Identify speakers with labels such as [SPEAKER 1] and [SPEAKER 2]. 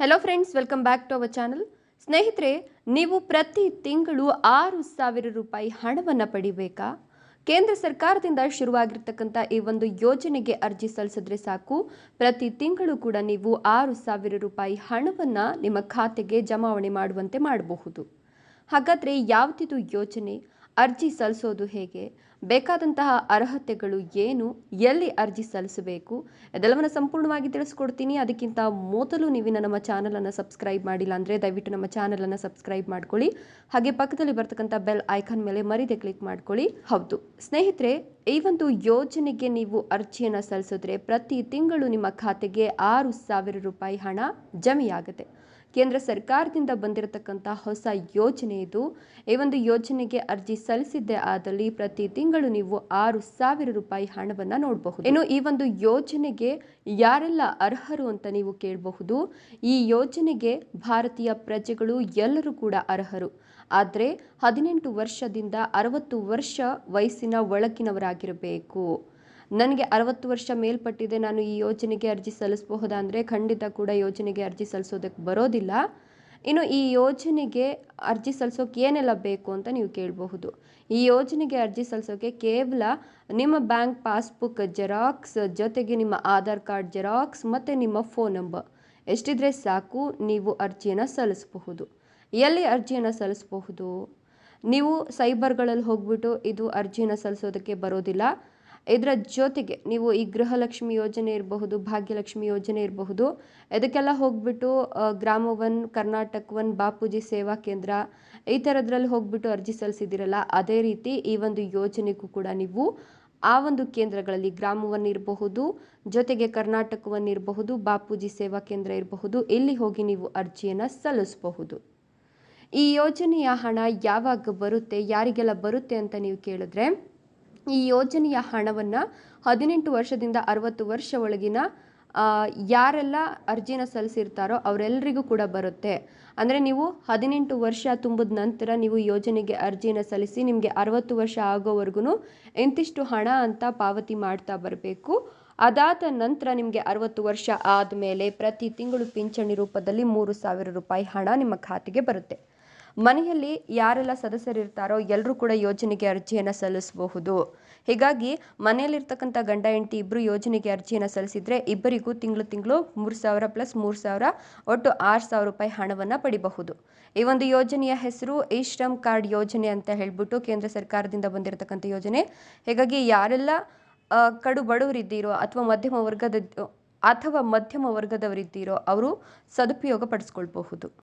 [SPEAKER 1] Hello friends welcome back to our channel ಸ್ನೇಹಿತರೆ, ನೀವು ಪ್ರತಿ ತಿಂಗಳು ಆರು ಸಾವಿರ ರೂಪಾಯಿ ಹಣವನ್ನು ಪಡಿಬೇಕಾ? ಕೇಂದ್ರ ಸರ್ಕಾರದಿಂದ ಶುರುವಾಗಿರ್ತಕ್ಕಂಥ ಈ ಒಂದು ಯೋಜನೆಗೆ ಅರ್ಜಿ ಸಲ್ಲಿಸಿದ್ರೆ ಸಾಕು. ಪ್ರತಿ ತಿಂಗಳು ಕೂಡ ನೀವು ಆರು ಸಾವಿರ ರೂಪಾಯಿ ಹಣವನ್ನು ನಿಮ್ಮ ಖಾತೆಗೆ ಜಮಾವಣೆ ಮಾಡುವಂತೆ ಮಾಡಬಹುದು. ಹಾಗಾದರೆ ಯಾವುದಿದು ಯೋಜನೆ? ಅರ್ಜಿ ಸಲ್ಲಿಸೋದು ಹೇಗೆ? ಬೇಕಾದಂತಹ ಅರ್ಹತೆಗಳು ಏನು, ಎಲ್ಲಿ ಅರ್ಜಿ ಸಲ್ಲಿಸಬೇಕು, ಅದೆಲ್ಲವನ್ನು ಸಂಪೂರ್ಣವಾಗಿ ತಿಳಿಸ್ಕೊಡ್ತೀನಿ. ಅದಕ್ಕಿಂತ ಮೊದಲು ನೀವು ನಮ್ಮ ಚಾನಲನ್ನು ಸಬ್ಸ್ಕ್ರೈಬ್ ಮಾಡಿಲ್ಲ ಅಂದರೆ ದಯವಿಟ್ಟು ನಮ್ಮ ಚಾನಲನ್ನು ಸಬ್ಸ್ಕ್ರೈಬ್ ಮಾಡ್ಕೊಳ್ಳಿ. ಹಾಗೆ ಪಕ್ಕದಲ್ಲಿ ಬರ್ತಕ್ಕಂಥ ಬೆಲ್ ಐಕಾನ್ ಮೇಲೆ ಮರಿದೆ ಕ್ಲಿಕ್ ಮಾಡ್ಕೊಳ್ಳಿ. ಹೌದು. ಸ್ನೇಹಿತರೆ ಈ ಒಂದು ಯೋಜನೆಗೆ ನೀವು ಅರ್ಜಿಯನ್ನು ಸಲ್ಲಿಸಿದ್ರೆ ಪ್ರತಿ ತಿಂಗಳು ನಿಮ್ಮ ಖಾತೆಗೆ ಆರು ಸಾವಿರ ರೂಪಾಯಿ ಹಣ ಜಮೆಯಾಗುತ್ತೆ. ಕೇಂದ್ರ ಸರ್ಕಾರದಿಂದ ಬಂದಿರತಕ್ಕಂಥ ಹೊಸ ಯೋಜನೆ ಇದು. ಈ ಒಂದು ಯೋಜನೆಗೆ ಅರ್ಜಿ ಸಲ್ಲಿಸಿದ್ದೆ ಆದಲ್ಲಿ ಪ್ರತಿ ತಿಂಗಳು ನೀವು ಆರು ಸಾವಿರ ರೂಪಾಯಿ ಹಣವನ್ನು ನೋಡಬಹುದು. ಇನ್ನು ಈ ಒಂದು ಯೋಜನೆಗೆ ಯಾರೆಲ್ಲ ಅರ್ಹರು ಅಂತ ನೀವು ಕೇಳಬಹುದು. ಈ ಯೋಜನೆಗೆ ಭಾರತೀಯ ಪ್ರಜೆಗಳು ಎಲ್ಲರೂ ಕೂಡ ಅರ್ಹರು. ಆದರೆ ಹದಿನೆಂಟು ವರ್ಷದಿಂದ ಅರವತ್ತು ವರ್ಷ ವಯಸ್ಸಿನ ಒಳಗಿನವರಾಗಿರಬೇಕು ನನಗೆ ಅರವತ್ತು ವರ್ಷ ಮೇಲ್ಪಟ್ಟಿದೆ, ನಾನು ಈ ಯೋಜನೆಗೆ ಅರ್ಜಿ ಸಲ್ಲಿಸಬಹುದಾ ಅಂದರೆ ಖಂಡಿತ ಕೂಡ ಯೋಜನೆಗೆ ಅರ್ಜಿ ಸಲ್ಲಿಸೋದಕ್ಕೆ ಬರೋದಿಲ್ಲ. ಇನ್ನು ಈ ಯೋಜನೆಗೆ ಅರ್ಜಿ ಸಲ್ಲಿಸೋಕೆ ಏನೆಲ್ಲ ಬೇಕು ಅಂತ ನೀವು ಕೇಳಬಹುದು. ಈ ಯೋಜನೆಗೆ ಅರ್ಜಿ ಸಲ್ಲಿಸೋಕೆ ಕೇವಲ ನಿಮ್ಮ ಬ್ಯಾಂಕ್ ಪಾಸ್ಬುಕ್, ಜೆರಾಕ್ಸ್, ಜೊತೆಗೆ ನಿಮ್ಮ ಆಧಾರ್ ಕಾರ್ಡ್, ಜೆರಾಕ್ಸ್ ಮತ್ತು ನಿಮ್ಮ ಫೋನ್ ನಂಬರ್. ಎಷ್ಟಿದ್ರೆ ಸಾಕು, ನೀವು ಅರ್ಜಿಯನ್ನು ಸಲ್ಲಿಸಬಹುದು. ಎಲ್ಲಿ ಅರ್ಜಿಯನ್ನು ಸಲ್ಲಿಸಬಹುದು? ನೀವು ಸೈಬರ್ಗಳಲ್ಲಿ ಹೋಗ್ಬಿಟ್ಟು ಇದು ಅರ್ಜಿನ ಸಲ್ಲಿಸೋದಕ್ಕೆ ಬರೋದಿಲ್ಲ. ಇದರ ಜೊತೆಗೆ ನೀವು ಈ ಗೃಹಲಕ್ಷ್ಮಿ ಯೋಜನೆ ಇರಬಹುದು, ಭಾಗ್ಯಲಕ್ಷ್ಮಿ ಯೋಜನೆ ಇರಬಹುದು, ಇದಕ್ಕೆಲ್ಲ ಹೋಗ್ಬಿಟ್ಟು ಗ್ರಾಮ ಒನ್, ಕರ್ನಾಟಕ ಒನ್, ಬಾಪೂಜಿ ಸೇವಾ ಕೇಂದ್ರ ಈ ಥರದ್ರಲ್ಲಿ ಹೋಗ್ಬಿಟ್ಟು ಅರ್ಜಿ ಸಲ್ಲಿಸಿದಿರಲ್ಲ, ಅದೇ ರೀತಿ ಈ ಒಂದು ಯೋಜನೆಗೂ ಕೂಡ ನೀವು ಆ ಒಂದು ಕೇಂದ್ರಗಳಲ್ಲಿ ಗ್ರಾಮವನ್ನು ಇರಬಹುದು, ಜೊತೆಗೆ ಕರ್ನಾಟಕವನ್ನು ಇರಬಹುದು, ಬಾಪೂಜಿ ಸೇವಾ ಕೇಂದ್ರ ಇರಬಹುದು, ಇಲ್ಲಿ ಹೋಗಿ ನೀವು ಅರ್ಜಿಯನ್ನು ಸಲ್ಲಿಸಬಹುದು. ಈ ಯೋಜನೆಯ ಹಣ ಯಾವಾಗ ಬರುತ್ತೆ, ಯಾರಿಗೆಲ್ಲ ಬರುತ್ತೆ ಅಂತ ನೀವು ಕೇಳಿದ್ರೆ, ಈ ಯೋಜನೆಯ ಹಣವನ್ನು ಹದಿನೆಂಟು ವರ್ಷದಿಂದ ಅರವತ್ತು ವರ್ಷ ಒಳಗಿನ ಯಾರೆಲ್ಲ ಅರ್ಜಿನ ಸಲ್ಲಿಸಿರ್ತಾರೋ ಅವರೆಲ್ಲರಿಗೂ ಕೂಡ ಬರುತ್ತೆ. ಅಂದರೆ ನೀವು ಹದಿನೆಂಟು ವರ್ಷ ತುಂಬಿದ ನಂತರ ನೀವು ಯೋಜನೆಗೆ ಅರ್ಜಿನ ಸಲ್ಲಿಸಿ ನಿಮಗೆ ಅರವತ್ತು ವರ್ಷ ಆಗೋವರೆಗೂ ಇಂತಿಷ್ಟು ಹಣ ಅಂತ ಪಾವತಿ ಮಾಡ್ತಾ ಬರಬೇಕು. ಅದಾದ ನಂತರ ನಿಮಗೆ ಅರವತ್ತು ವರ್ಷ ಆದಮೇಲೆ ಪ್ರತಿ ತಿಂಗಳು ಪಿಂಚಣಿ ರೂಪದಲ್ಲಿ ಮೂರು ಸಾವಿರ ರೂಪಾಯಿ ಹಣ ನಿಮ್ಮ ಖಾತೆಗೆ ಬರುತ್ತೆ. ಮನೆಯಲ್ಲಿ ಯಾರೆಲ್ಲ ಸದಸ್ಯರಿರ್ತಾರೋ ಎಲ್ಲರೂ ಕೂಡ ಯೋಜನೆಗೆ ಅರ್ಜಿಯನ್ನು ಸಲ್ಲಿಸಬಹುದು. ಹೀಗಾಗಿ ಮನೆಯಲ್ಲಿರ್ತಕ್ಕಂಥ ಗಂಡ, ಹೆಂಡತಿ ಇಬ್ಬರು ಯೋಜನೆಗೆ ಅರ್ಜಿಯನ್ನು ಸಲ್ಲಿಸಿದರೆ ಇಬ್ಬರಿಗೂ ತಿಂಗಳು ತಿಂಗಳು ಮೂರು ಸಾವಿರ ಪ್ಲಸ್ ಮೂರು ಸಾವಿರ, ಒಟ್ಟು ಆರು ಸಾವಿರ ರೂಪಾಯಿ ಹಣವನ್ನು ಪಡಿಬಹುದು. ಈ ಒಂದು ಯೋಜನೆಯ ಹೆಸರು ಈ ಶ್ರಮ್ ಕಾರ್ಡ್ ಯೋಜನೆ ಅಂತ ಹೇಳ್ಬಿಟ್ಟು ಕೇಂದ್ರ ಸರ್ಕಾರದಿಂದ ಬಂದಿರತಕ್ಕಂಥ ಯೋಜನೆ. ಹೀಗಾಗಿ ಯಾರೆಲ್ಲ ಕಡು ಬಡವರಿದ್ದೀರೋ ಅಥವಾ ಮಧ್ಯಮ ವರ್ಗದ, ಅಥವಾ ಮಧ್ಯಮ ವರ್ಗದವರಿದ್ದೀರೋ ಅವರು ಸದುಪಯೋಗ ಪಡಿಸ್ಕೊಳ್ಬಹುದು.